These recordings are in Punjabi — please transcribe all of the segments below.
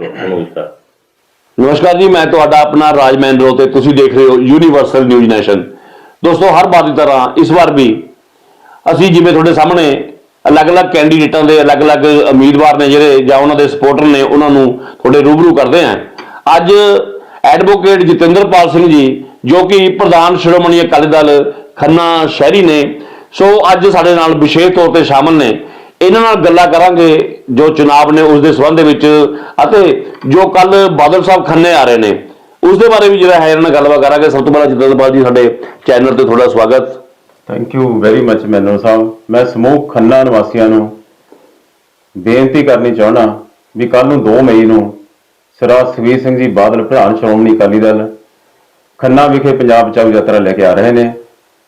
ਨਮਸਕਾਰ ਨਮਸਕਾਰ ਜੀ, ਮੈਂ ਤੁਹਾਡਾ ਆਪਣਾ ਰਾਜ ਮਹਿੰਦਰੋ ਤੇ ਤੁਸੀਂ ਦੇਖ ਰਹੇ ਹੋ ਯੂਨੀਵਰਸਲ ਨਿਊਜ਼ ਨੈਸ਼ਨ ਦੋਸਤੋ, ਹਰ ਵਾਰ ਦੀ ਤਰ੍ਹਾਂ ਇਸ ਵਾਰ ਵੀ ਅਸੀਂ ਜਿਵੇਂ ਤੁਹਾਡੇ ਸਾਹਮਣੇ ਅਲੱਗ-ਅਲੱਗ ਕੈਂਡੀਡੇਟਾਂ ਦੇ ਅਲੱਗ-ਅਲੱਗ ਉਮੀਦਵਾਰ ਨੇ ਜਿਹੜੇ ਜਾਂ ਉਹਨਾਂ ਦੇ ਸਪੋਰਟਰ ਨੇ, ਉਹਨਾਂ ਨੂੰ ਤੁਹਾਡੇ ਰੂਬਰੂ ਕਰਦੇ ਆਂ ਅੱਜ ਐਡਵੋਕੇਟ ਜਤਿੰਦਰਪਾਲ ਸਿੰਘ ਜੀ, ਜੋ ਕਿ ਪ੍ਰਧਾਨ ਸ਼੍ਰੋਮਣੀ ਅਕਾਲੀ ਦਲ ਖੰਨਾ ਸ਼ਹਿਰੀ ਨੇ, ਸੋ ਅੱਜ ਸਾਡੇ ਨਾਲ ਵਿਸ਼ੇਸ਼ ਤੌਰ ਤੇ ਸ਼ਾਮਲ ਨੇ। ਇਹਨਾਂ ਨਾਲ ਗੱਲਾਂ ਕਰਾਂਗੇ ਜੋ ਚੁਣਾਵ ਨੇ ਉਸ ਦੇ ਸੰਬੰਧ ਵਿੱਚ ਅਤੇ ਜੋ ਕੱਲ ਬਾਦਲ ਸਾਹਿਬ ਖੰਨੇ ਆ ਰਹੇ ਨੇ ਉਸ ਦੇ ਬਾਰੇ ਵੀ ਜਿਹੜਾ ਹੈ ਇਹਨਾਂ ਨਾਲ ਗੱਲਬਾਤ ਕਰਾਂਗੇ। ਸਭ ਤੋਂ ਪਹਿਲਾਂ ਜਤਿੰਦਰਪਾਲ ਜੀ, ਸਾਡੇ ਚੈਨਲ ਤੇ ਤੁਹਾਡਾ ਸਵਾਗਤ। ਥੈਂਕ ਯੂ ਵੈਰੀ ਮੱਚ ਮੈਨੋ ਸਾਹਿਬ। ਮੈਂ ਸਮੂਹ ਖੰਨਾ ਨਿਵਾਸੀਆਂ ਨੂੰ ਬੇਨਤੀ ਕਰਨੀ ਚਾਹਣਾ ਵੀ ਕੱਲ ਨੂੰ 2 ਮਈ ਨੂੰ ਸਰਾ ਸੁਖਬੀਰ ਸਿੰਘ ਜੀ ਬਾਦਲ ਪ੍ਰਧਾਨ ਸ਼੍ਰੋਮਣੀ ਅਕਾਲੀ ਦਲ ਖੰਨਾ ਵਿਖੇ ਪੰਜਾਬ ਚਾਉ ਯਾਤਰਾ ਲੈ ਕੇ ਆ ਰਹੇ ਨੇ।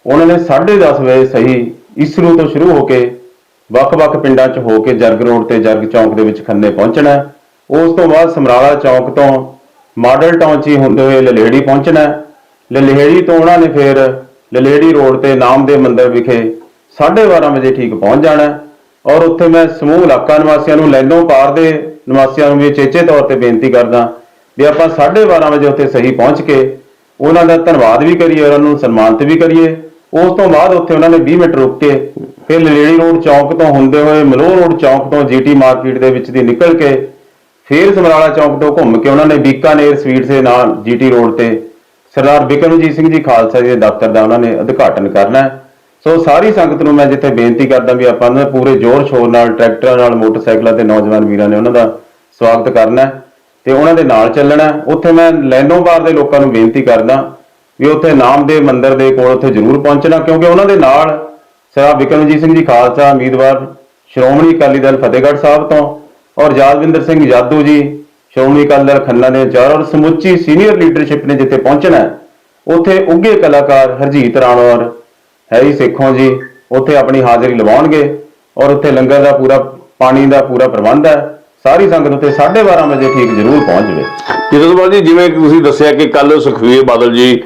ਉਹਨਾਂ ਨੇ 10:30 ਵਜੇ ਸਹੀ ਇਸਰੂ ਤੋਂ ਸ਼ੁਰੂ ਹੋ ਕੇ ਵੱਖ-ਵੱਖ ਪਿੰਡਾਂ 'ਚ ਹੋ ਕੇ ਜਰਗ ਰੋਡ ਤੇ ਜਰਗ ਚੌਂਕ ਦੇ ਵਿੱਚ ਖੰਨੇ ਪਹੁੰਚਣਾ ਉਸ ਤੋਂ ਬਾਅਦ ਸਮਰਾਲਾ ਚੌਂਕ ਤੋਂ ਮਾਡਲ ਟਾਊਨ 'ਚ ਹੀ ਹੁੰਦੇ ਹੋਏ ਲਲੇੜੀ ਪਹੁੰਚਣਾ ਲਲੇੜੀ ਤੋਂ ਉਹਨਾਂ ਨੇ ਫਿਰ ਲਲੇੜੀ ਰੋਡ ਤੇ ਨਾਮਦੇਵ ਮੰਦਿਰ ਵਿਖੇ 12:30 ਵਜੇ ਠੀਕ ਪਹੁੰਚ ਜਾਣਾ ਔਰ ਉੱਥੇ ਮੈਂ ਸਮੂਹ ਇਲਾਕਾ ਨਿਵਾਸੀਆਂ ਨੂੰ ਲੈਂਦੋਂ ਪਾਰ ਦੇ ਨਿਵਾਸੀਆਂ ਨੂੰ ਵੀ ਚੇਚੇ ਤੌਰ ਤੇ ਬੇਨਤੀ ਕਰਦਾ ਵੀ ਆਪਾਂ 12:30 ਵਜੇ ਉੱਥੇ ਸਹੀ ਪਹੁੰਚ ਕੇ ਉਹਨਾਂ ਦਾ ਧੰਨਵਾਦ ਵੀ ਕਰੀਏ, ਉਹਨਾਂ ਨੂੰ ਸਨਮਾਨਿਤ ਵੀ ਕਰੀਏ। ਉਸ ਤੋਂ ਬਾਅਦ ਉੱਥੇ ਉਹਨਾਂ ਨੇ 20 ਮਿੰਟ ਰੁਕ ਕੇ ਫਿਰ ਲਲੇੜੀ ਰੋਡ ਚੌਂਕ ਤੋਂ ਹੁੰਦੇ ਹੋਏ ਮਲੋਹ ਰੋਡ ਚੌਂਕ ਤੋਂ ਜੀਟੀ ਮਾਰਕੀਟ ਦੇ ਵਿੱਚ ਦੀ ਨਿਕਲ ਕੇ ਫਿਰ ਸਮਰਾਲਾ ਚੌਂਕ ਤੋਂ ਘੁੰਮ ਕੇ ਉਹਨਾਂ ਨੇ ਬੀਕਾਨੇਰ ਸਵੀਟਸ ਦੇ ਨਾਲ ਜੀਟੀ ਰੋਡ ਤੇ ਸਰਦਾਰ ਬਿਕਰਮਜੀਤ ਸਿੰਘ ਜੀ ਖਾਲਸਾ ਜੀ ਦੇ ਦਫ਼ਤਰ ਦਾ ਉਹਨਾਂ ਨੇ ਉਦਘਾਟਨ ਕਰਨਾ ਹੈ। ਸੋ ਸਾਰੀ ਸੰਗਤ ਨੂੰ ਮੈਂ ਜਿੱਥੇ ਬੇਨਤੀ ਕਰਦਾ ਵੀ ਆਪਾਂ ਨੇ ਪੂਰੇ ਜ਼ੋਰ ਸ਼ੋਰ ਨਾਲ, ਟਰੈਕਟਰਾਂ ਨਾਲ, ਮੋਟਰਸਾਈਕਲਾਂ ਤੇ ਨੌਜਵਾਨ ਵੀਰਾਂ ਨੇ ਉਹਨਾਂ ਦਾ ਸਵਾਗਤ ਕਰਨਾ ਹੈ ਤੇ ਉਹਨਾਂ ਦੇ ਨਾਲ ਚੱਲਣਾ ਉੱਥੇ ਮੈਂ ਲੈਨੋਬਾਰ ਦੇ ਲੋਕਾਂ ਨੂੰ ਬੇਨਤੀ ਕਰਦਾ ਵੀ ਉੱਥੇ ਨਾਮਦੇਵ ਮੰਦਿਰ ਦੇ ਕੋਲ ਉੱਥੇ ਜ਼ਰੂਰ ਪਹੁੰਚਣਾ, ਕਿਉਂਕਿ ਉਹਨਾਂ ਦੇ ਨਾਲ ਸਰਦਾਰ ਬਿਕਰਮਜੀਤ ਸਿੰਘ ਜੀ ਖਾਲਸਾ, ਉਮੀਦਵਾਰ ਸ਼੍ਰੋਮਣੀ ਅਕਾਲੀ ਦਲ ਫਤਿਹਗੜ੍ਹ ਸਾਹਿਬ ਤੋਂ ਔਰ ਯਾਦਵਿੰਦਰ ਸਿੰਘ ਜਾਦੂ ਜੀ, ਸ਼੍ਰੋਮਣੀ ਅਕਾਲੀ ਦਲ ਖੰਨਾ ਨੇ ਚਾਰ ਔਰ ਸਮੁੱਚੀ ਸੀਨੀਅਰ ਲੀਡਰਸ਼ਿਪ ਨੇ ਜਿੱਥੇ ਪਹੁੰਚਣਾ ਉੱਥੇ ਉੱਘੇ ਕਲਾਕਾਰ ਹਰਜੀਤ ਰਾਣ ਔਰ ਹੈਰੀ ਸੇਖੋਂ ਜੀ ਉੱਥੇ ਆਪਣੀ ਹਾਜ਼ਰੀ ਲਵਾਉਣਗੇ ਔਰ ਉੱਥੇ ਲੰਗਰ ਦਾ ਪੂਰਾ, ਪਾਣੀ ਦਾ ਪੂਰਾ ਪ੍ਰਬੰਧ ਹੈ, ਸਾਰੀ ਸੰਗਤ ਉੱਥੇ 12:30 ਵਜੇ ਠੀਕ ਜ਼ਰੂਰ ਪਹੁੰਚ ਜਾਵੇ। ਜਤਿੰਦਰਪਾਲ ਜੀ, ਜਿਵੇਂ ਤੁਸੀਂ ਦੱਸਿਆ ਕਿ ਕੱਲ ਸੁਖਵੀਰ ਬਾਦਲ ਜੀ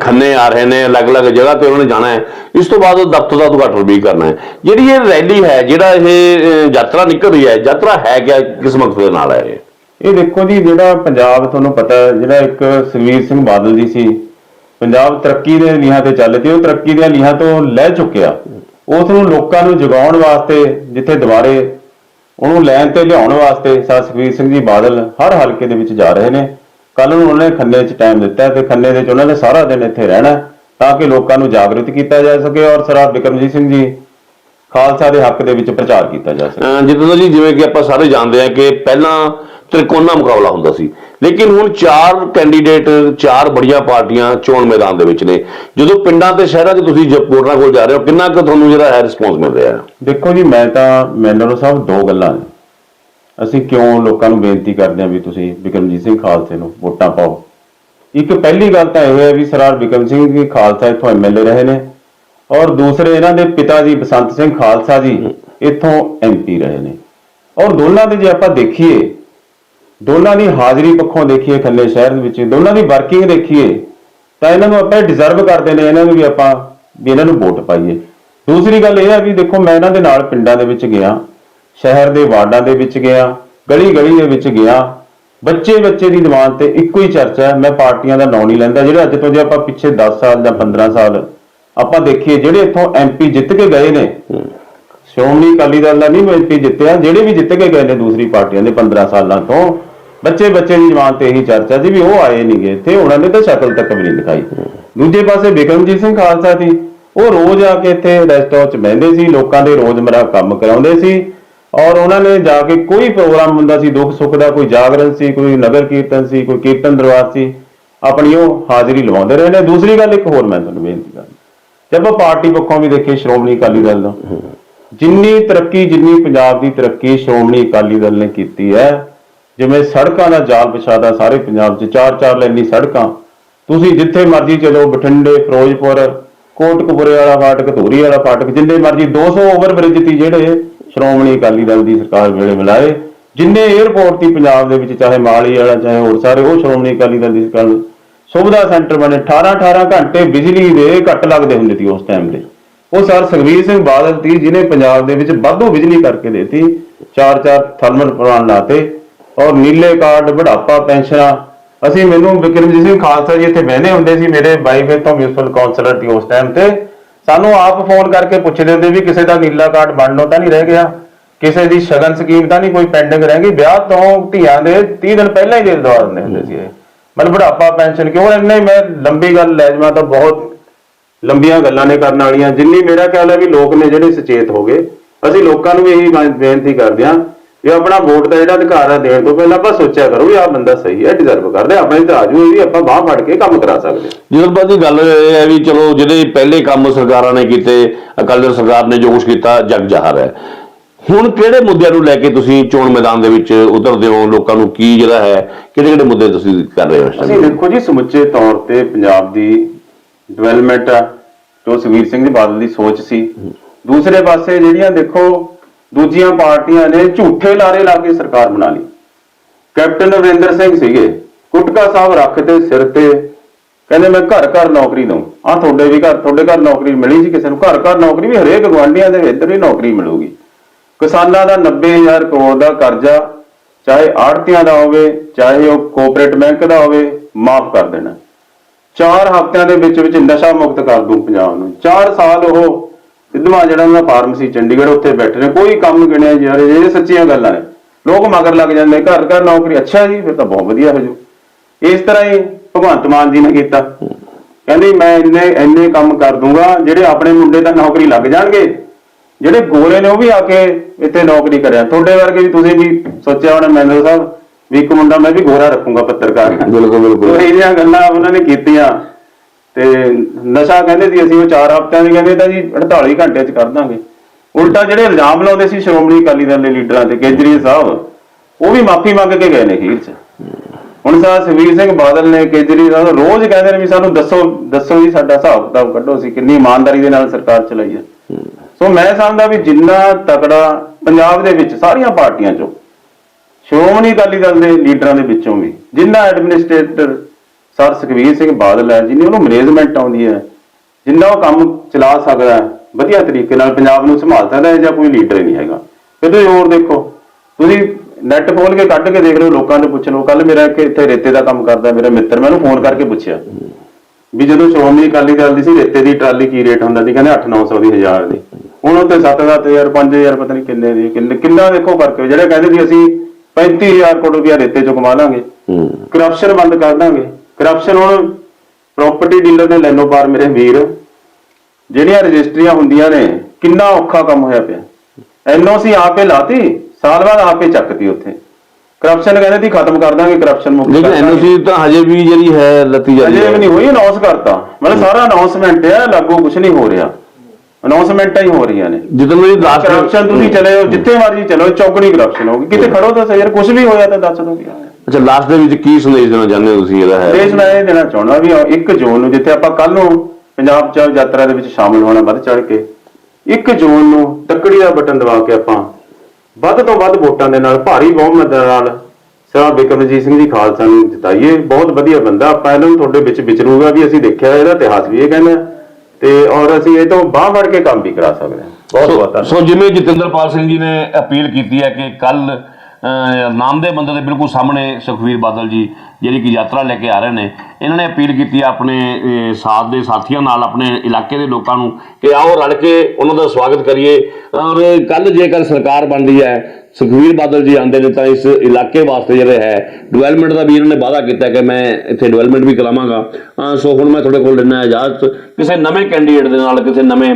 ਖੰਨੇ ਆ ਰਹੇ ਨੇ, ਅਲੱਗ-ਅਲੱਗ ਜਗ੍ਹਾ ਤੇ ਉਹਨਾਂ ਨੇ ਜਾਣਾ ਹੈ। ਇਸ ਤੋਂ ਬਾਅਦ ਉਹ ਦਫ਼ਤਰ ਦਾ ਉਦਘਾਟਨ ਵੀ ਕਰਨਾ ਹੈ। ਜਿਹੜੀ ਇਹ ਰੈਲੀ ਹੈ, ਜਿਹੜਾ ਇਹ ਯਾਤਰਾ ਨਿਕਲ ਰਹੀ ਹੈ, ਯਾਤਰਾ ਹੈ ਕਿਆ, ਕਿਸ ਮਕਸਦ ਦੇ ਨਾਲ ਹੈ ਇਹ? ਇਹ ਦੇਖੋ ਜੀ, ਜਿਹੜਾ ਪੰਜਾਬ, ਤੁਹਾਨੂੰ ਪਤਾ ਹੈ, ਜਿਹੜਾ ਇੱਕ ਸੁਖਬੀਰ ਸਿੰਘ ਬਾਦਲ ਜੀ ਸੀ, ਪੰਜਾਬ ਤਰੱਕੀ ਦੇ ਲੀਹਾਂ ਤੇ ਚੱਲ ਤੇ ਉਹ ਤਰੱਕੀ ਦੀਆਂ ਲੀਹਾਂ ਤੋਂ ਲੈ ਚੁੱਕਿਆ। ਉਸ ਨੂੰ ਲੋਕਾਂ ਨੂੰ ਜਗਾਉਣ ਵਾਸਤੇ, ਜਿੱਥੇ ਦੁਬਾਰੇ ਉਹਨੂੰ ਲੈਣ ਤੇ ਲਿਆਉਣ ਵਾਸਤੇ ਸਰ ਸੁਖਬੀਰ ਸਿੰਘ ਜੀ ਬਾਦਲ ਹਰ ਹਲਕੇ ਦੇ ਵਿੱਚ ਜਾ ਰਹੇ ਨੇ। ਕੱਲ ਨੂੰ ਉਹਨਾਂ ਖੰਨੇ 'ਚ ਟਾਈਮ ਦਿੱਤਾ ਤੇ ਖੰਨੇ ਦੇ 'ਚ ਉਹਨਾਂ ਨੇ ਸਾਰਾ ਦਿਨ ਇੱਥੇ ਰਹਿਣਾ ਤਾਂ ਕਿ ਲੋਕਾਂ ਨੂੰ ਜਾਗਰੂਕ ਕੀਤਾ ਜਾ ਸਕੇ ਔਰ ਸਰਦਾਰ ਬਿਕਰਮਜੀਤ ਸਿੰਘ ਜੀ ਖਾਲਸਾ ਦੇ ਹੱਕ ਦੇ ਵਿੱਚ ਪ੍ਰਚਾਰ ਕੀਤਾ ਜਾ ਸਕੇ। ਜਿੱਦਾਂ ਜੀ ਜਿਵੇਂ ਕਿ ਆਪਾਂ ਸਾਰੇ ਜਾਣਦੇ ਹਾਂ ਕਿ ਪਹਿਲਾਂ ਤ੍ਰਿਕੋਣਾ ਮੁਕਾਬਲਾ ਹੁੰਦਾ ਸੀ ਲੇਕਿਨ ਹੁਣ ਚਾਰ ਕੈਂਡੀਡੇਟ ਚਾਰ ਬੜੀਆਂ ਪਾਰਟੀਆਂ ਚੋਣ ਮੈਦਾਨ ਦੇ ਵਿੱਚ ਨੇ। ਜਦੋਂ ਪਿੰਡਾਂ ਤੇ ਸ਼ਹਿਰਾਂ 'ਚ ਤੁਸੀਂ ਜ- ਵੋਟਰਾਂ ਕੋਲ ਜਾ ਰਹੇ ਹੋ ਕਿੰਨਾ ਕੁ ਤੁਹਾਨੂੰ ਜਿਹੜਾ ਹੈ ਰਿਸਪੌਂਸ ਮਿਲ ਰਿਹਾ ਦੇਖੋ ਜੀ ਮੈਂ ਤਾਂ ਮੈਨਰ ਸਾਹਿਬ ਦੋ ਗੱਲਾਂ ਨੇ। ਅਸੀਂ ਕਿਉਂ ਲੋਕਾਂ ਨੂੰ ਬੇਨਤੀ ਕਰਦੇ ਹਾਂ ਵੀ ਤੁਸੀਂ ਬਿਕਰਮਜੀਤ ਸਿੰਘ ਖਾਲਸੇ ਨੂੰ ਵੋਟਾਂ ਪਾਓ? ਇੱਕ ਪਹਿਲੀ ਗੱਲ ਤਾਂ ਇਹ ਹੈ ਵੀ ਸਰਦਾਰ ਬਿਕਰਮ ਸਿੰਘ ਜੀ ਖਾਲਸਾ ਇੱਥੋਂ ਐਮਐਲਏ ਰਹੇ ਨੇ ਔਰ ਦੂਸਰੇ ਇਹਨਾਂ ਦੇ ਪਿਤਾ ਜੀ ਬਸੰਤ ਸਿੰਘ ਖਾਲਸਾ ਜੀ ਇੱਥੋਂ ਐਮਪੀ ਰਹੇ ਨੇ। ਔਰ ਦੋਨਾਂ ਦੇ ਜੇ ਆਪਾਂ ਦੇਖੀਏ ਦੋਨਾਂ ਦੀ ਹਾਜ਼ਰੀ ਪੱਖੋਂ ਦੇਖੀਏ ਖੰਨੇ ਸ਼ਹਿਰ ਦੇ ਵਿੱਚ ਦੋਨਾਂ ਦੀ ਵਰਕਿੰਗ ਦੇਖੀਏ ਤਾਂ ਇਹਨਾਂ ਨੂੰ ਆਪਾਂ ਡਿਜ਼ਰਵ ਕਰਦੇ ਨੇ ਇਹਨਾਂ ਨੂੰ ਵੀ ਆਪਾਂ ਵੀ ਇਹਨਾਂ ਨੂੰ ਵੋਟ ਪਾਈਏ। ਦੂਸਰੀ ਗੱਲ ਇਹ ਹੈ ਵੀ ਦੇਖੋ ਮੈਂ ਇਹਨਾਂ ਦੇ ਨਾਲ ਪਿੰਡਾਂ ਦੇ ਵਿੱਚ ਗਿਆ। ਸ਼ਹਿਰ ਦੇ ਵਾਰਡਾਂ ਦੇ ਵਿੱਚ ਗਿਆ ਗਲੀ ਗਲੀ ਦੇ ਵਿੱਚ ਗਿਆ। ਬੱਚੇ ਬੱਚੇ ਦੀ ਜ਼ਬਾਨ ਤੇ ਇੱਕੋ ਹੀ ਚਰਚਾ ਹੈ ਮੈਂ ਪਾਰਟੀਆਂ ਦਾ ਨਾਂ ਨਹੀਂ ਲੈਂਦਾ ਜਿਹੜੇ ਅੱਜ ਤੋਂ ਜੇ ਆਪਾਂ ਪਿੱਛੇ 10 ਸਾਲ ਜਾਂ 15 ਸਾਲ ਆਪਾਂ ਦੇਖੀਏ ਜਿਹੜੇ ਇੱਥੋਂ ਐਮਪੀ ਜਿੱਤ ਕੇ ਗਏ ਨੇ। ਸ਼੍ਰੋਮਣੀ ਅਕਾਲੀ ਦਲ ਦਾ ਨਹੀਂ ਐਮਪੀ ਜਿੱਤਿਆ ਜਿਹੜੇ ਵੀ ਜਿੱਤ ਕੇ ਗਏ ਨੇ ਦੂਸਰੀ ਪਾਰਟੀਆਂ ਦੇ 15 ਸਾਲਾਂ ਤੋਂ ਬੱਚੇ ਬੱਚੇ ਦੀ ਜ਼ਬਾਨ ਤੇ ਇਹੀ ਚਰਚਾ ਸੀ ਵੀ ਉਹ ਆਏ ਨਹੀਂਗੇ ਇੱਥੇ ਉਹਨਾਂ ਨੇ ਤਾਂ ਸ਼ਕਲ ਤੱਕ ਵੀ ਨਹੀਂ ਦਿਖਾਈ। ਦੂਜੇ ਪਾਸੇ ਬਿਕਰਮਜੀਤ ਸਿੰਘ ਖਾਲਸਾ ਸੀ ਉਹ ਰੋਜ਼ ਆ ਕੇ ਇੱਥੇ ਰੈਸਟੋਰੈਂਟ 'ਚ ਬਹਿੰਦੇ ਸੀ ਲੋਕਾਂ ਦੇ ਰੋਜ਼ਮਰਾ ਕੰਮ ਕਰਾਉਂਦੇ ਸੀ ਔਰ ਉਹਨਾਂ ਨੇ ਜਾ ਕੇ ਕੋਈ ਪ੍ਰੋਗਰਾਮ ਹੁੰਦਾ ਸੀ ਦੁੱਖ ਸੁੱਖ ਦਾ ਕੋਈ ਜਾਗਰਣ ਸੀ ਕੋਈ ਨਗਰ ਕੀਰਤਨ ਸੀ ਕੋਈ ਕੀਰਤਨ ਦਰਬਾਰ ਸੀ ਆਪਣੀ ਉਹ ਹਾਜ਼ਰੀ ਲਵਾਉਂਦੇ ਰਹੇ ਨੇ। ਦੂਸਰੀ ਗੱਲ ਇੱਕ ਹੋਰ ਮੈਂ ਤੁਹਾਨੂੰ ਬੇਨਤੀ ਕਰਦਾ। ਜੇ ਆਪਾਂ ਪਾਰਟੀ ਪੱਖੋਂ ਵੀ ਦੇਖੀਏ ਸ਼੍ਰੋਮਣੀ ਅਕਾਲੀ ਦਲ ਦਾ ਜਿੰਨੀ ਤਰੱਕੀ ਜਿੰਨੀ ਪੰਜਾਬ ਦੀ ਤਰੱਕੀ ਸ਼੍ਰੋਮਣੀ ਅਕਾਲੀ ਦਲ ਨੇ ਕੀਤੀ ਹੈ ਜਿਵੇਂ ਸੜਕਾਂ ਦਾ ਜਾਲ ਵਿਛਾਦਾ ਸਾਰੇ ਪੰਜਾਬ 'ਚ ਚਾਰ ਚਾਰ ਲੈਣੀ ਸੜਕਾਂ ਤੁਸੀਂ ਜਿੱਥੇ ਮਰਜ਼ੀ ਚਲੋ ਬਠਿੰਡੇ ਫਿਰੋਜ਼ਪੁਰ ਕੋਟਕਪੁਰੇ ਵਾਲਾ ਫਾਟਕ ਧੂਰੀ ਵਾਲਾ ਫਾਟਕ ਜਿੰਨੇ ਮਰਜ਼ੀ 200 ਓਵਰ ਬ੍ਰਿਜ ਤੀ ਜਿਹੜੇ ਸ਼੍ਰੋਮਣੀ ਅਕਾਲੀ ਦਲ ਦੀ ਸਰਕਾਰ ਵੇਲੇ ਮਿਲਾਏ। ਜਿੰਨੇ 에ਅਰਪੋਰਟ ਤੀ ਪੰਜਾਬ ਦੇ ਵਿੱਚ ਚਾਹੇ ਮਾਲੀ ਵਾਲਾ, ਚਾਹੇ ਹੋਰ ਸਾਰੇ, ਉਹ ਸ਼੍ਰੋਮਣੀ ਅਕਾਲੀ ਦਲ ਦੀ ਸਰਕਾਰ ਸੁਵਿਧਾ ਸੈਂਟਰ ਬਣੇ। 18 18 ਘੰਟੇ ਬਿਜਲੀ ਦੇ ਕੱਟ ਲੱਗਦੇ ਹੁੰਦੇ ਸੀ ਉਸ ਟਾਈਮ ਦੇ। ਉਹ ਸਰ ਸੁਖਬੀਰ ਸਿੰਘ ਬਾਦਲ ਸੀ, ਜਿਹਨੇ ਪੰਜਾਬ ਦੇ ਵਿੱਚ ਵਾਧੂ ਬਿਜਲੀ ਕਰਕੇ ਦੇਤੀ। ਚਾਰ ਚਾਰ ਥਰਮਲ ਪਲਾਂਟ ਲਾਤੇ ਔਰ ਨੀਲੇ ਕਾਰਡ, ਬੁਢਾਪਾ ਪੈਨਸ਼ਨਾਂ। ਅਸੀਂ ਮੈਨੂੰ ਬਿਕਰਮਜੀਤ ਸਿੰਘ ਖਾਲਸਾ ਜੀ ਇੱਥੇ ਬਹਿੰਦੇ ਹੁੰਦੇ ਸੀ, ਮੇਰੇ ਵਾਈਫ ਤੋਂ ਮਿਊਨਿਸਪਲ ਕਾਉਂਸਲਰ ਸੀ ਉਸ ਟਾਈਮ ਤੇ। ਸਾਨੂੰ ਆਪ ਫੋਨ ਕਰਕੇ ਪੁੱਛਦੇ ਹੁੰਦੇ ਵੀ ਕਿਸੇ ਦਾ ਨੀਲਾ ਕਾਰਡ ਬਣਨੋਂ ਤਾਂ ਨਹੀਂ ਰਹਿ ਗਿਆ। ਕਿਸੇ ਦੀ ਸ਼ਗਨ ਸਕੀਮ ਤਾਂ ਨਹੀਂ ਕੋਈ ਪੈਂਡਿੰਗ ਰਹਿ ਗਈ। ਵਿਆਹ ਤੋਂ ਧੀਆਂ ਦੇ 30 ਦਿਨ ਪਹਿਲਾਂ ਹੀ ਦੇ ਦਵਾ ਦਿੰਦੇ ਹੁੰਦੇ ਸੀ ਇਹ ਮਤਲਬ ਬੁਢਾਪਾ ਪੈਨਸ਼ਨ ਕਿਉਂ ਇੰਨੇ ਮੈਂ ਲੰਬੀ ਗੱਲ ਲੈ ਜਾਵਾਂ ਤਾਂ ਬਹੁਤ ਲੰਬੀਆਂ ਗੱਲਾਂ ਨੇ ਕਰਨ ਵਾਲੀਆਂ। ਜਿੰਨੀ ਮੇਰਾ ਖਿਆਲ ਹੈ ਵੀ ਲੋਕ ਨੇ ਜਿਹੜੇ ਸੁਚੇਤ ਹੋ ਗਏ, ਅਸੀਂ ਲੋਕਾਂ ਨੂੰ ਵੀ ਇਹੀ ਬੇਨਤੀ ਕਰਦੇ ਹਾਂ ਵੀ ਆਪਣਾ ਵੋਟ ਦਾ ਜਿਹੜਾ ਅਧਿਕਾਰ ਹੈ ਦੇਣ ਤੋਂ ਪਹਿਲਾਂ ਆਪਾਂ ਸੋਚਿਆ ਕਰੋ ਵੀ ਆਹ ਬੰਦਾ ਸਹੀ ਹੈ ਡਿਜ਼ਰਵ ਕਰਦੇ ਆਪਣੇ ਤੇ ਆਜੂ ਵੀ ਆਪਾਂ ਬਾਹ ਫੜ ਕੇ ਕੰਮ ਕਰਾ ਸਕਦੇ ਹਾਂ। ਜਗਤ ਦੀ ਗੱਲ ਇਹ ਹੈ ਵੀ ਚਲੋ ਜਿਹੜੇ ਪਹਿਲੇ ਕੰਮ ਸਰਕਾਰਾਂ ਨੇ ਕੀਤੇ ਅਕਾਲੀ ਦਲ ਸਰਕਾਰ ਨੇ ਜੋ ਕੁਝ ਕੀਤਾ ਜਗ ਜ਼ਾਹਰ ਹੈ ਹੁਣ ਕਿਹੜੇ ਮੁੱਦਿਆਂ ਨੂੰ ਲੈ ਕੇ ਤੁਸੀਂ ਚੋਣ ਮੈਦਾਨ ਦੇ ਵਿੱਚ ਉਤਰਦੇ ਹੋ ਲੋਕਾਂ ਨੂੰ ਕੀ ਜਿਹੜਾ ਹੈ ਕਿਹੜੇ ਕਿਹੜੇ ਮੁੱਦੇ ਤੁਸੀਂ ਕਰ ਰਹੇ ਹੋ ਇਸ ਅਸੀਂ time? ਦੇਖੋ ਜੀ ਸਮੁੱਚੇ ਤੌਰ ਤੇ ਪੰਜਾਬ ਦੀ ਡਿਵੈਲਪਮੈਂਟ ਆ ਜੋ ਸੁਖਬੀਰ ਸਿੰਘ ਜੀ ਬਾਦਲ ਦੀ ਸੋਚ ਸੀ ਦੂਸਰੇ ਪਾਸੇ ਜਿਹੜੀਆਂ ਦੇਖੋ ਦੂਜੀਆਂ ਪਾਰਟੀਆਂ ਨੇ ਝੂਠੇ ਲਾਰੇ ਲਾ ਕੇ ਸਰਕਾਰ ਬਣਾ ਲਈ। ਕੈਪਟਨ ਅਮਰਿੰਦਰ ਸਿੰਘ ਸੀਗੇ, ਕੁਟਕਾ ਸਾਹਿਬ ਰੱਖਦੇ ਸਿਰ ਤੇ, ਕਹਿੰਦੇ ਮੈਂ ਘਰ ਘਰ ਨੌਕਰੀ ਦਊਂ। ਆ ਤੁਹਾਡੇ ਵੀ ਘਰ, ਤੁਹਾਡੇ ਘਰ ਨੌਕਰੀ ਮਿਲੀ ਸੀ ਕਿਸੇ ਨੂੰ? ਘਰ ਘਰ ਨੌਕਰੀ ਵੀ ਹਰੇਕ ਗਵਾਂਢੀਆਂ ਦੇ ਇੱਧਰ ਵੀ ਨੌਕਰੀ ਮਿਲੂਗੀ। ਕਿਸਾਨਾਂ ਦਾ 90000 ਕਰੋੜ ਦਾ ਕਰਜ਼ਾ, ਚਾਹੇ ਆੜਤੀਆਂ ਦਾ ਹੋਵੇ, ਚਾਹੇ ਉਹ ਕੋਆਪਰੇਟ ਬੈਂਕ ਦਾ ਹੋਵੇ, ਮਾਫ ਕਰ ਦੇਣਾ। ਚਾਰ ਹਫ਼ਤਿਆਂ ਦੇ ਵਿੱਚ ਵਿੱਚ ਨਸ਼ਾ ਮੁਕਤ ਕਰ ਦੂੰ ਪੰਜਾਬ ਨੂੰ। 4 ਸਾਲ ਉਹ ਸਿੱਧਵਾਂ ਜਿਹੜਾ ਉਹਨਾਂ ਫਾਰਮਸੀ ਚੰਡੀਗੜ੍ਹ ਉੱਥੇ ਬੈਠੇ ਨੇ ਕੋਈ ਕੰਮ ਗਿਣਿਆ ਰਿਹਾ ਜਿਹੜੇ ਸੱਚੀਆਂ ਗੱਲਾਂ ਨੇ। ਲੋਕ ਮਗਰ ਲੱਗ ਜਾਂਦੇ ਘਰ ਘਰ ਨੌਕਰੀ ਅੱਛਾ ਜੀ ਫਿਰ ਤਾਂ ਬਹੁਤ ਵਧੀਆ ਹੋ ਜੂ ਇਸ ਤਰ੍ਹਾਂ ਹੀ ਭਗਵੰਤ ਮਾਨ ਜੀ ਨੇ ਕੀਤਾ। ਕਹਿੰਦੇ ਮੈਂ ਇੰਨੇ ਇੰਨੇ ਕੰਮ ਕਰ ਦੂੰਗਾ ਜਿਹੜੇ ਆਪਣੇ ਮੁੰਡੇ ਤਾਂ ਨੌਕਰੀ ਲੱਗ ਜਾਣਗੇ ਜਿਹੜੇ ਗੋਰੇ ਨੇ ਉਹ ਵੀ ਆ ਕੇ ਇੱਥੇ ਨੌਕਰੀ ਕਰਿਆ। ਤੁਹਾਡੇ ਵਰਗੇ ਵੀ ਤੁਸੀਂ ਵੀ ਸੋਚਿਆ ਹੋਣਾ ਮੈਨੇਜਰ ਸਾਹਿਬ ਵੀ ਇੱਕ ਮੁੰਡਾ ਮੈਂ ਵੀ ਗੋਰਾ ਰੱਖੂੰਗਾ ਪੱਤਰਕਾਰ। ਬਿਲਕੁਲ ਬਿਲਕੁਲ। ਉਹ ਇਹਦੀਆਂ ਗੱਲਾਂ ਉਹਨਾਂ ਨੇ ਕੀਤੀਆਂ। ਤੇ ਨਸ਼ਾ ਕਹਿੰਦੇ ਸੀ ਅਸੀਂ ਉਹ 4 ਹਫ਼ਤਿਆਂ ਦੀ, ਕਹਿੰਦੇ ਤਾਂ ਜੀ 48 ਘੰਟੇ ਚ ਕਰ ਦਾਂਗੇ। ਉਲਟਾ ਜਿਹੜੇ ਇਲਜ਼ਾਮ ਲਾਉਂਦੇ ਸੀ ਸ਼੍ਰੋਮਣੀ ਅਕਾਲੀ ਦਲ ਦੇ ਲੀਡਰਾਂ ਤੇ, ਕੇਜਰੀਵਾਲ ਸਾਹਿਬ, ਉਹ ਵੀ ਮਾਫੀ ਮੰਗ ਕੇ ਗਏ ਨੇ ਖੀਰ ਚ। ਹੁਣ ਸਾ ਸੁਖਬੀਰ ਸਿੰਘ ਬਾਦਲ ਨੇ ਕੇਜਰੀਵਾਲ ਸਾਹਿਬ ਰੋਜ਼ ਕਹਿੰਦੇ ਨੇ ਵੀ ਸਾਨੂੰ ਦੱਸੋ ਦੱਸੋ ਜੀ ਸਾਡਾ ਹਿਸਾਬ ਕਿਤਾਬ ਕੱਢੋ ਸੀ ਕਿੰਨੀ ਇਮਾਨਦਾਰੀ ਦੇ ਨਾਲ ਸਰਕਾਰ ਚਲਾਈ ਹੈ ਸੋ ਮੈਂ ਸਮਝਦਾ ਵੀ ਜਿੰਨਾ ਤਕੜਾ ਪੰਜਾਬ ਦੇ ਵਿੱਚ ਸਾਰੀਆਂ ਪਾਰਟੀਆਂ ਚੋਂ ਸ਼੍ਰੋਮਣੀ ਅਕਾਲੀ ਦਲ ਦੇ ਲੀਡਰਾਂ ਦੇ ਵਿੱਚੋਂ ਵੀ, ਜਿੰਨਾ ਐਡਮਿਨਿਸਟ੍ਰੇਟਰ ਸਰ ਸੁਖਬੀਰ ਸਿੰਘ ਬਾਦਲ ਹੈ ਜਿੰਨੀ ਉਹਨੂੰ ਮੈਨੇਜਮੈਂਟ ਆਉਂਦੀ ਹੈ ਜਿੰਨਾ ਉਹ ਕੰਮ ਚਲਾ ਸਕਦਾ ਹੈ ਵਧੀਆ ਤਰੀਕੇ ਨਾਲ ਪੰਜਾਬ ਨੂੰ ਸੰਭਾਲ ਸਕਦਾ ਹੈ ਜਾਂ ਕੋਈ ਲੀਡਰ ਹੀ ਨਹੀਂ ਹੈਗਾ। ਫਿਰ ਤੁਸੀਂ ਹੋਰ ਦੇਖੋ ਤੁਸੀਂ ਨੈਟ ਖੋਲ ਕੇ ਕੱਢ ਕੇ ਦੇਖ ਲਓ ਲੋਕਾਂ ਨੂੰ ਪੁੱਛ ਲਓ ਕੱਲ ਮੇਰਾ ਇੱਕ ਇੱਥੇ ਰੇਤੇ ਦਾ ਕੰਮ ਕਰਦਾ ਮੇਰਾ ਮਿੱਤਰ ਮੈਂ ਉਹਨੂੰ ਫੋਨ ਕਰਕੇ ਪੁੱਛਿਆ ਵੀ ਜਦੋਂ ਸ਼੍ਰੋਮਣੀ ਅਕਾਲੀ ਦਲ ਦੀ ਸੀ ਰੇਤੇ ਦੀ ਟਰਾਲੀ ਕੀ ਰੇਟ ਹੁੰਦਾ ਸੀ ਕਹਿੰਦੇ 8-900 ਦੀ 1000 ਦੀ। ਹੁਣ ਉੱਤੇ 7-7000 5000 ਪਤਾ ਨਹੀਂ ਕਿੰਨੇ ਦੀ ਕਿੰਨੇ ਦੇਖੋ ਫ਼ਰਕ ਜਿਹੜੇ ਕਹਿੰਦੇ ਸੀ ਅਸੀਂ 35000 ਕਰੋੜ ਰੁਪਇਆ ਰੇਤੇ ਚੋਂ ਕਮਾ ਲਾਂਗੇ ਕਰਪਸ਼ਨ ਬੰਦ ਕਰ ਦਾਂਗੇ। ਕਰਪਸ਼ਨ ਹੁਣ ਪ੍ਰਾਪਰਟੀ ਡੀਲਰ ਨੇ ਲੈਨੋ ਪਾਰ ਮੇਰੇ ਵੀਰ ਜਿਹੜੀਆਂ ਰਜਿਸਟਰੀਆਂ ਹੁੰਦੀਆਂ ਨੇ ਕਿੰਨਾ ਔਖਾ ਕੰਮ ਹੋਇਆ ਪਿਆ। ਐਨਓਸੀ ਆਪੇ ਲਾਤੀ ਸਾਲ ਬਾਅਦ ਆਪੇ ਚੱਕਤੀ ਉੱਥੇ। ਕਰਪਸ਼ਨ ਕਹਿੰਦੇ ਸੀ ਖਤਮ ਕਰ ਦਾਂਗੇ ਕਰਪਸ਼ਨ ਮੁਕਤ ਲੇਕਿਨ। ਐਨਓਸੀ ਤਾਂ ਹਜੇ ਵੀ ਜਿਹੜੀ ਹੈ ਲੱਤੀ ਜਾ ਰਹੀ ਅਜੇ ਵੀ ਹੈ ਨਹੀਂ ਹੋਈ ਅਨਾਉਂਸ ਕਰਤਾ। ਮਤਲਬ ਸਾਰਾ ਅਨਾਉਂਸਮੈਂਟ ਹੈ ਲਾਗੂ ਕੁਝ ਨਹੀਂ ਹੋ ਰਿਹਾ। ਅਨਾਉਂਸਮੈਂਟਾਂ ਹੀ ਹੋ ਰਹੀਆਂ ਨੇ। ਜਿੱਦਨ ਮੇਰੀ ਲਾਸਟ ਕਰਪਸ਼ਨ ਤੁਸੀਂ ਚਲੇ ਜਾਓ ਜਿੱਥੇ ਮਰਜ਼ੀ ਚਲੋ ਚੌਕੜੀ ਕਰਪਸ਼ਨ ਹੋਗੀ ਕਿਤੇ ਖੜੋ ਤਾਂ ਸਹੀ ਯਾਰ ਕੁਝ ਵੀ ਹੋਇਆ ਤਾਂ ਦੱਸ ਕੀ ਹੋਇਆ ਅੱਛਾ ਲਾਸਟ ਦੇ ਵਿੱਚ ਕੀ ਸੰਦੇਸ਼ ਦੇਣਾ ਚਾਹੁੰਦੇ ਹੋ ਤੁਸੀਂ ਇਹਦਾ ਹੈ? ਦੇਸ਼ ਮੈਂ ਇਹ ਦੇਣਾ ਚਾਹੁੰਦਾ ਵੀ 1 ਜੂਨ ਨੂੰ ਜਿੱਥੇ ਆਪਾਂ ਕੱਲ ਨੂੰ ਪੰਜਾਬ ਚ ਯਾਤਰਾ ਦੇ ਵਿੱਚ ਸ਼ਾਮਲ ਹੋਣਾ ਵੱਧ ਚੜ ਕੇ 1 ਜੂਨ ਨੂੰ ਤੱਕੜੀ ਦਾ ਬਟਨ ਦਬਾ ਕੇ ਆਪਾਂ ਵੱਧ ਤੋਂ ਵੱਧ ਵੋਟਾਂ ਦੇ ਨਾਲ ਭਾਰੀ ਬਹੁਮਤ ਦੇ ਨਾਲ ਸਰਦਾਰ ਬਿਕਰਮਜੀਤ ਸਿੰਘ ਜੀ ਖਾਲਸਾ ਨੂੰ ਜਿਤਾਈਏ। ਬਹੁਤ ਵਧੀਆ ਬੰਦਾ ਆਪਾਂ ਇਹਨਾਂ ਨੂੰ ਤੁਹਾਡੇ ਵਿੱਚ ਵਿਚਰੂਗਾ ਵੀ ਅਸੀਂ ਦੇਖਿਆ ਇਹਦਾ ਇਤਿਹਾਸ ਵੀ ਇਹ ਕਹਿੰਦਾ ਤੇ ਔਰ ਅਸੀਂ ਇਹ ਤੋਂ ਬਾਹ ਫੜ ਕੇ ਕੰਮ ਵੀ ਕਰਾ ਸਕਦੇ ਹਾਂ। ਬਹੁਤ ਬਹੁਤ ਧੰਨਵਾਦ। ਸੋ ਜਿਵੇਂ ਜਤਿੰਦਰਪਾਲ ਸਿੰਘ ਜੀ ਨੇ ਅਪੀਲ ਕੀਤੀ ਹੈ ਕਿ ਕੱਲ ਨਾਮ ਦੇ ਬੰਦੇ ਦੇ ਬਿਲਕੁਲ ਸਾਹਮਣੇ ਸੁਖਵੀਰ ਬਾਦਲ ਜੀ, ਜਿਹੜੀ ਕਿ ਯਾਤਰਾ ਲੈ ਕੇ ਆ ਰਹੇ ਨੇ। ਇਹਨਾਂ ਨੇ ਅਪੀਲ ਕੀਤੀ ਆਪਣੇ ਸਾਥ ਦੇ ਸਾਥੀਆਂ ਨਾਲ, ਆਪਣੇ ਇਲਾਕੇ ਦੇ ਲੋਕਾਂ ਨੂੰ ਕਿ ਆਓ ਰਲ ਕੇ ਉਹਨਾਂ ਦਾ ਸਵਾਗਤ ਕਰੀਏ। ਔਰ ਕੱਲ ਜੇਕਰ ਸਰਕਾਰ ਬਣਦੀ ਹੈ, ਸੁਖਵੀਰ ਬਾਦਲ ਜੀ ਆਉਂਦੇ ਨੇ ਤਾਂ ਇਸ ਇਲਾਕੇ ਵਾਸਤੇ ਜਿਹੜੇ ਹੈ ਡਿਵੈਲਪਮੈਂਟ ਦਾ ਵੀ ਇਹਨਾਂ ਨੇ ਵਾਅਦਾ ਕੀਤਾ ਕਿ ਮੈਂ ਇੱਥੇ ਡਿਵੈਲਪਮੈਂਟ ਵੀ ਕਰਾਵਾਂਗਾ। ਸੋ ਹੁਣ ਮੈਂ ਤੁਹਾਡੇ ਕੋਲ ਲੈਣਾ ਇਜਾਜ਼ਤ। ਕਿਸੇ ਨਵੇਂ ਕੈਂਡੀਡੇਟ ਦੇ ਨਾਲ, ਕਿਸੇ ਨਵੇਂ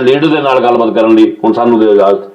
ਲੀਡਰ ਦੇ ਨਾਲ ਗੱਲਬਾਤ ਕਰਨ ਲਈ ਹੁਣ ਸਾਨੂੰ ਦਿਓ ਇਜਾਜ਼ਤ।